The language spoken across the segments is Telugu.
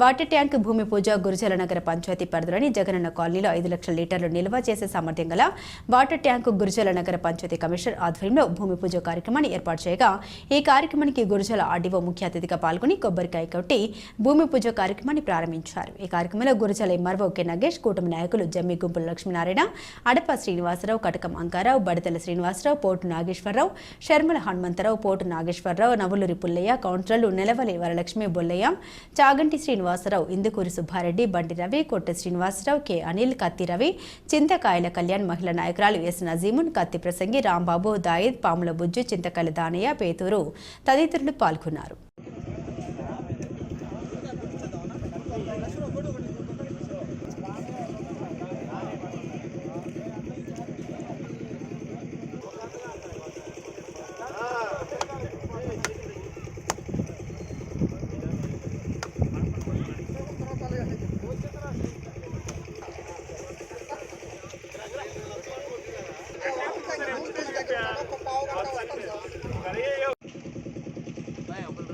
వాటర్ ట్యాంక్ భూమి పూజ గురుజల నగర పంచాయతీ పరిధిలోని జగనన్న కాలనీలో ఐదు లక్షల లీటర్లు నిల్వ చేసే సామర్థ్యం గల వాటర్ ట్యాంకు గురుజల నగర పంచాయతీ కమిషనర్ ఆధ్వర్యంలో భూమి పూజ కార్యక్రమాన్ని ఏర్పాటు చేయగా ఈ కార్యక్రమానికి గురుజల ఆర్డీఓ ముఖ్య అతిథిగా పాల్గొని కొబ్బరికాయ కొట్టి భూమి పూజ కార్యక్రమాన్ని ప్రారంభించారు. ఈ కార్యక్రమంలో గురుజల ఎంఆర్ఓ కె నగేష్ కూటమి నాయకులు జమ్మి గుంపుల లక్ష్మీనారాయణ అడప శ్రీనివాసరావు కటకం అంకారావు బడతల శ్రీనివాసరావు పోటు నాగేశ్వరరావు శర్మల హనుమంతరావు పోటు నాగేశ్వరరావు నవులూరి పుల్లయ్య కౌన్సిలర్లు నెలవలి వరలక్ష్మి బొల్లయ్య చాగంటి శ్రీనివాసరావు ఇందుకూరి సుబ్బారెడ్డి బండి రవి కొట్ట శ్రీనివాసరావు కె. అనిల్ కత్తి రవి చింతకాయల కళ్యాణ్ మహిళా నాయకురాలు ఎస్. నజీమున్ కత్తి ప్రసంగి రాంబాబు దాయిద్ పాముల బుజ్జు చింతకాయల దానయ్య పేతూరు తదితరులు పాల్గొన్నారు.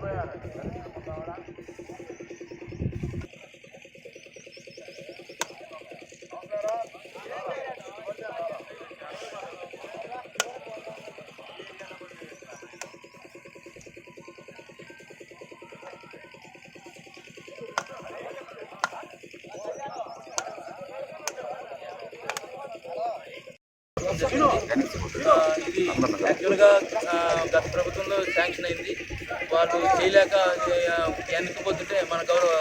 prueba. ఇది యాక్చువల్గా గత ప్రభుత్వంలో శాంక్షన్ అయింది. వాళ్ళు చేయలేక ఆ, మన గౌరవ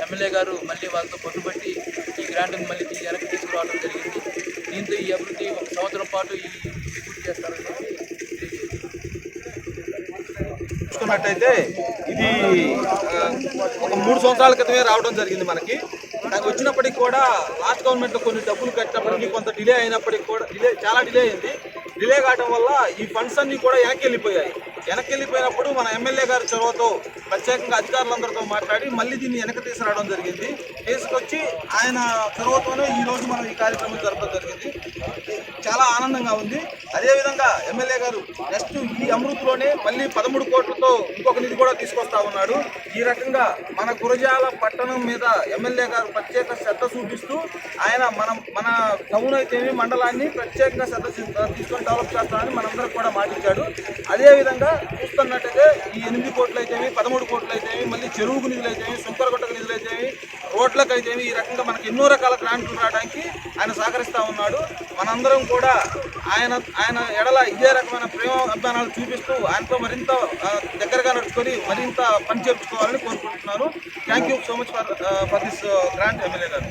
ఎమ్మెల్యే గారు మళ్ళీ వాళ్ళతో పట్టుబట్టి ఈ గ్రాంట్ని మళ్ళీ వెనక్కి తీసుకురావడం జరిగింది. దీంతో ఈ అభివృద్ధి ఒక సంవత్సరం పాటు ఈ పూర్తి చేస్తారని చూసుకున్నట్టయితే ఇది ఒక మూడు సంవత్సరాల క్రితమే రావడం జరిగింది మనకి. నాకు వచ్చినప్పటికి కూడా రాష్ట్ర గవర్నమెంట్లో కొన్ని డబ్బులు కట్టినప్పటికీ కొంత డిలే అయినప్పటికీ కూడా డిలే చాలా డిలే అయింది. డిలే కావడం వల్ల ఈ ఫండ్స్ అన్నీ కూడా వెనక్కి వెళ్ళిపోయాయి. వెనక్కి వెళ్ళిపోయినప్పుడు మన ఎమ్మెల్యే గారి చొరవతో ప్రత్యేకంగా అధికారులందరితో మాట్లాడి మళ్ళీ దీన్ని వెనక తీసుకురావడం జరిగింది. తీసుకొచ్చి ఆయన చొరవతోనే ఈ రోజు మనం ఈ కార్యక్రమం జరపడం జరిగింది. చాలా ఆనందంగా ఉంది. అదేవిధంగా ఎమ్మెల్యే గారు నెక్స్ట్ ఈ అమృత్లోనే మళ్ళీ పదమూడు కోట్లతో ఇంకొక నిధి కూడా తీసుకొస్తా ఉన్నాడు. ఈ రకంగా మన గురజాల పట్టణం మీద ఎమ్మెల్యే గారు ప్రత్యేక శ్రద్ధ చూపిస్తూ ఆయన మనం మన టౌన్ అయితేమి మండలాన్ని ప్రత్యేకంగా శ్రద్ధ తీసుకొని డెవలప్ చేస్తామని మనందరికి కూడా మాటిచ్చాడు. అదేవిధంగా చూస్తున్నట్టయితే ఈ ఎనిమిది కోట్లు అయితేమి పదమూడు కోట్లు అయితేమి మళ్ళీ చెరువుకు నిధులు అయితేమి సుంకరగుట్టకు నిధులు అయితేమి రోడ్లకు అయితే ఈ రకంగా మనకి ఎన్నో రకాల గ్రాంట్లు రావడానికి ఆయన సహకరిస్తూ ఉన్నాడు. మనందరం కూడా ఆయన ఆయన ఎడల ఇదే రకమైన ప్రేమ అభిమానాలు చూపిస్తూ ఆయనతో మరింత దగ్గరగా నడుచుకొని మరింత పని చేర్చుకోవాలని కోరుకుంటున్నాను. Thank you so much for for this grant MLA గారు.